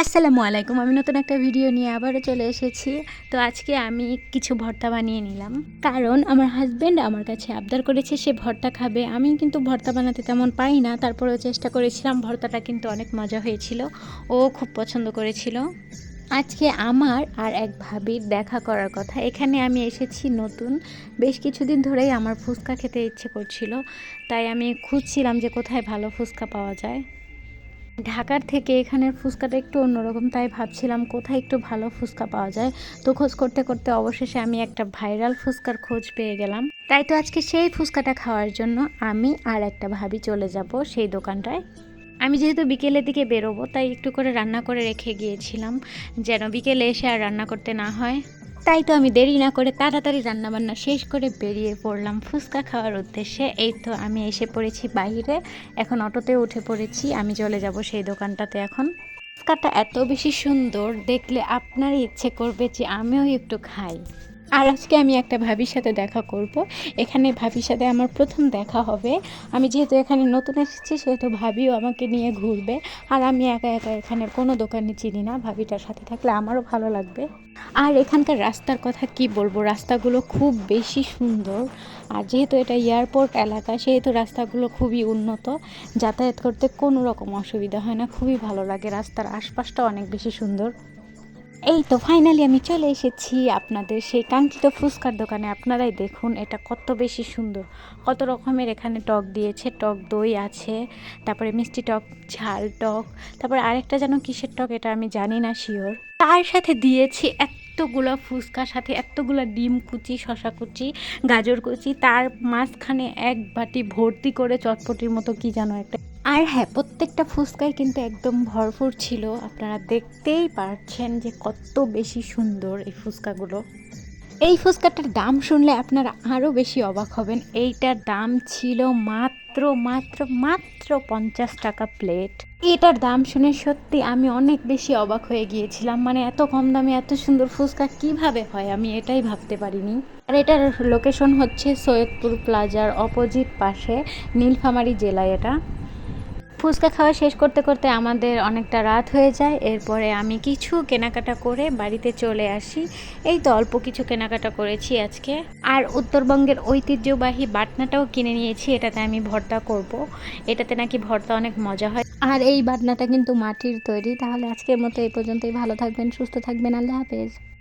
আসসালামু আলাইকুম, আমি নতুন একটা ভিডিও নিয়ে আবারও চলে এসেছি। তো আজকে আমি কিছু ভর্তা বানিয়ে নিলাম। কারণ আমার হাজব্যান্ড আমার কাছে আবদার করেছে, সে ভর্তা খাবে। আমি কিন্তু ভর্তা বানাতে তেমন পাই না, তারপরেও চেষ্টা করেছিলাম। ভর্তাটা কিন্তু অনেক মজা হয়েছিল, ও খুব পছন্দ করেছিল। আজকে আমার আর এক ভাবির দেখা করার কথা। এখানে আমি এসেছি নতুন। বেশ কিছুদিন ধরেই আমার ফুচকা খেতে ইচ্ছে করছিল, তাই আমি খুঁজছিলাম যে কোথায় ভালো ফুচকা পাওয়া যায়। ঢাকার থেকে এখানের ফুচকাটা একটু অন্যরকম, তাই ভাবছিলাম কোথায় একটু ভালো ফুচকা পাওয়া যায়। তো খোঁজ করতে করতে অবশেষে আমি একটা ভাইরাল ফুচকার খোঁজ পেয়ে গেলাম। তাই তো আজকে সেই ফুচকাটা খাওয়ার জন্য আমি আর একটা ভাবি চলে যাব সেই দোকানটায়। আমি যেহেতু বিকেলের দিকে বেরোবো, তাই একটু করে রান্না করে রেখে গিয়েছিলাম, যেন বিকেলে এসে আর রান্না করতে না হয়। তাই তো আমি দেরি না করে তাড়াতাড়ি রান্নাবান্না শেষ করে বেরিয়ে পড়লাম ফুচকা খাওয়ার উদ্দেশ্যে। এই তো আমি এসে পড়েছি বাইরে। এখন অটোতে উঠে পড়েছি। আমি চলে যাব সেই দোকানটাতে এখন। ফুচকাটা এত বেশি সুন্দর, দেখলে আপনারই ইচ্ছে করবে যে আমিও একটু খাই। আর আজকে আমি একটা ভাবির সাথে দেখা করব। এখানে ভাবির সাথে আমার প্রথম দেখা হবে। আমি যেহেতু এখানে নতুন এসেছি, সেহেতু ভাবিও আমাকে নিয়ে ঘুরবে। আর আমি একা একা এখানে কোনো দোকানে চিনি না ভাবিটার সাথে থাকলে আমারও ভালো লাগবে। আর এখানকার রাস্তার কথা কি বলব? রাস্তাগুলো খুব বেশি সুন্দর। আর যেহেতু এটা এয়ারপোর্ট এলাকা, সেহেতু রাস্তাগুলো খুবই উন্নত। যাতায়াত করতে কোনো রকম অসুবিধা হয় না। খুবই ভালো লাগে। রাস্তার আশপাশটা অনেক বেশি সুন্দর। এই তো ফাইনালি আমি চলে এসেছি আপনাদের সেই কাঙ্ক্ষিত ফুচকার দোকানে। আপনারাই দেখুন এটা কত বেশি সুন্দর। কত রকমের এখানে টক দিয়েছে, টক দই আছে, তারপরে মিষ্টি টক, ঝাল টক, তারপরে আরেকটা যেন কিসের টক এটা আমি জানি না শিওর তার সাথে দিয়েছি এতগুলো ফুচকার সাথে এতগুলো ডিম কুচি শশা কুচি, গাজর কুচি, তার মাঝখানে এক বাটি ভর্তি করে চটপটির মতো কি জানো একটা। আর হ্যাঁ প্রত্যেকটা ফুচকাই কিন্তু একদম ভরপুর ছিল। আপনারা দেখতেই পারছেন যে কত বেশি সুন্দর এই ফুচকাগুলো। এই ফুচকাটার দাম শুনলে আপনারা আরও বেশি অবাক হবেন। এইটার দাম ছিল মাত্র মাত্র মাত্র পঞ্চাশ টাকা প্লেট। এটার দাম শুনে সত্যি আমি অনেক বেশি অবাক হয়ে গিয়েছিলাম। মানে এত কম দামে এত সুন্দর ফুচকা কীভাবে হয়? আমি এটাই ভাবতে পারিনি। আর এটার লোকেশন হচ্ছে সৈয়দপুর প্লাজার অপোজিট পাশে, নীলফামারী জেলায় এটা। ফুচকা খাওয়া শেষ করতে করতে আমাদের অনেকটা রাত হয়ে যায়। এরপরে আমি কিছু কেনাকাটা করে বাড়িতে চলে আসি। এই তো অল্প কিছু কেনাকাটা করেছি আজকে। আর উত্তরবঙ্গের ঐতিহ্যবাহী বাটনাটাও কিনে নিয়েছি, এটাতে আমি ভর্তা করব। এটাতে নাকি ভর্তা অনেক মজা হয়। আর এই বাটনাটা কিন্তু মাটির তৈরি। তাহলে আজকের মতো এই পর্যন্তই। ভালো থাকবেন, সুস্থ থাকবেন। আল্লাহ হাফেজ।